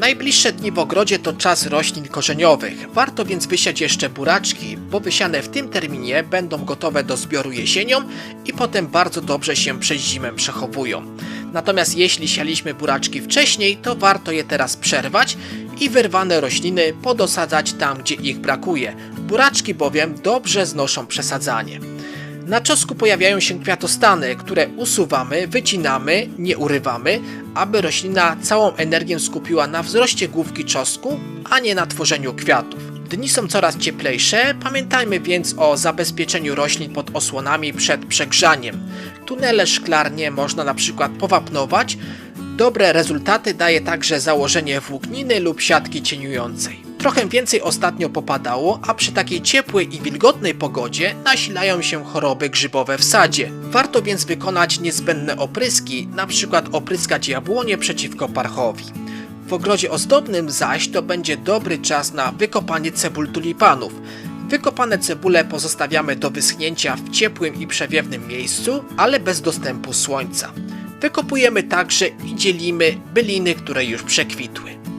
Najbliższe dni w ogrodzie to czas roślin korzeniowych. Warto więc wysiać jeszcze buraczki, bo wysiane w tym terminie będą gotowe do zbioru jesienią i potem bardzo dobrze się przez zimę przechowują. Natomiast jeśli sialiśmy buraczki wcześniej, to warto je teraz przerwać i wyrwane rośliny podosadzać tam, gdzie ich brakuje. Buraczki bowiem dobrze znoszą przesadzanie. Na czosku pojawiają się kwiatostany, które usuwamy, wycinamy, nie urywamy, aby roślina całą energię skupiła na wzroście główki czosnku, a nie na tworzeniu kwiatów. Dni są coraz cieplejsze, pamiętajmy więc o zabezpieczeniu roślin pod osłonami przed przegrzaniem. Tunele szklarnie można na przykład powapnować. Dobre rezultaty daje także założenie włókniny lub siatki cieniującej. Trochę więcej ostatnio popadało, a przy takiej ciepłej i wilgotnej pogodzie nasilają się choroby grzybowe w sadzie. Warto więc wykonać niezbędne opryski, np. opryskać jabłonie przeciwko parchowi. W ogrodzie ozdobnym zaś to będzie dobry czas na wykopanie cebul tulipanów. Wykopane cebule pozostawiamy do wyschnięcia w ciepłym i przewiewnym miejscu, ale bez dostępu słońca. Wykopujemy także i dzielimy byliny, które już przekwitły.